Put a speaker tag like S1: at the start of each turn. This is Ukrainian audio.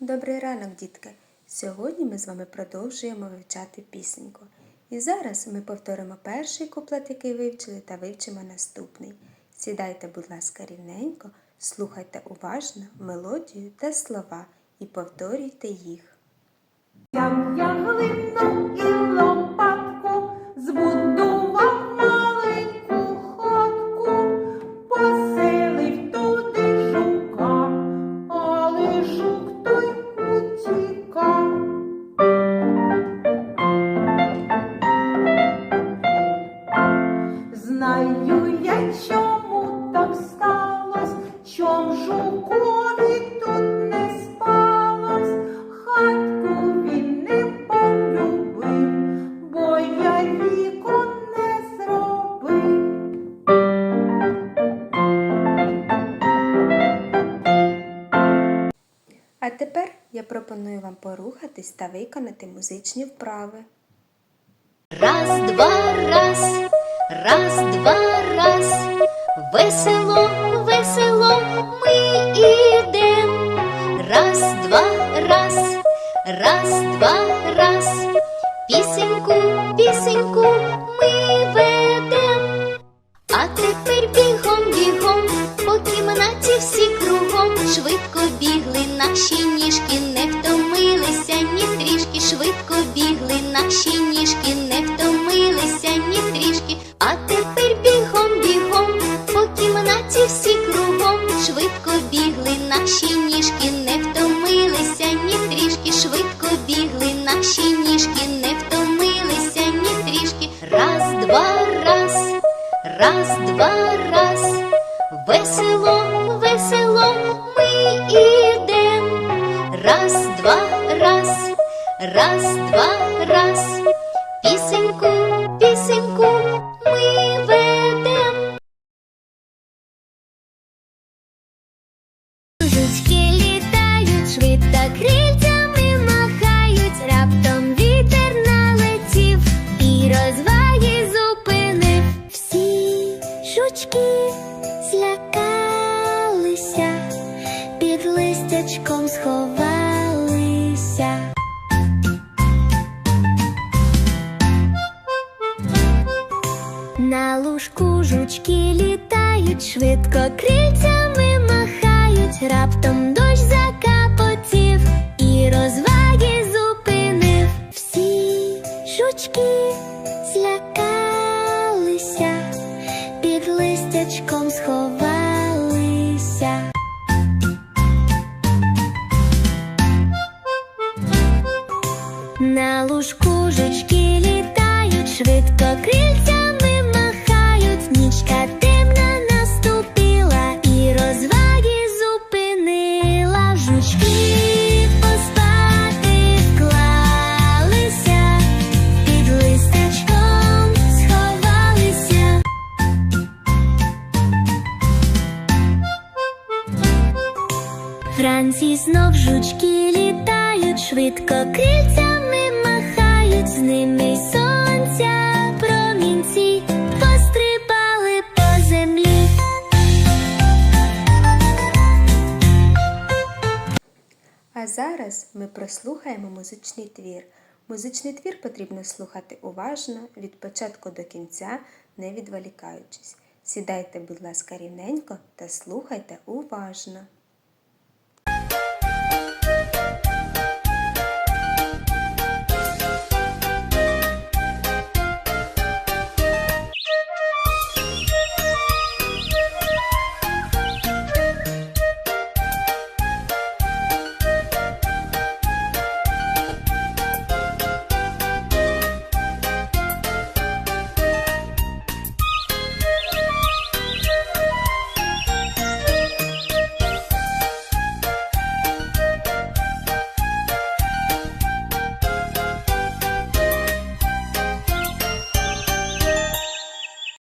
S1: Добрий ранок, дітки! Сьогодні ми з вами продовжуємо вивчати пісеньку. І зараз ми повторимо перший куплет, який вивчили, та вивчимо наступний. Сідайте, будь ласка, рівненько, слухайте уважно мелодію та слова і повторюйте їх.
S2: Я глину і лопатку, збудував я
S1: пропоную вам порухатись та виконати музичні вправи.
S3: Раз, два, раз, раз, два, раз. Весело, весело ми ідем. Раз, два, раз, раз, два, раз. Пісеньку, пісеньку ми ведем. А тепер бігом, бігом, по кімнаті всі кругом. Швидко бігли наші ніжки, ніжки, не втомилися ні трішки. Швидко бігли наші ніжки, не втомилися ні трішки. Раз, два, раз. Раз, два, раз, весело, весело ми ідем. Раз, два, раз, раз, два,
S4: листячком сховалися. На лужку жучки літають, швидко крильцями махають, раптом дощ закапотів і розваги зупинив. Всі жучки злякалися, під листячком сховалися. На лужку жучки літають, швидко крильцями махають, нічка темна наступила і розваги зупинила. Жучки поспати вклалися, під листячком сховалися. Вранці знов жучки літають, швидко крильцями ними сонця промінці пострибали по землі.
S1: А зараз ми прослухаємо музичний твір. Музичний твір потрібно слухати уважно від початку до кінця, не відволікаючись. Сідайте, будь ласка, рівненько та слухайте уважно.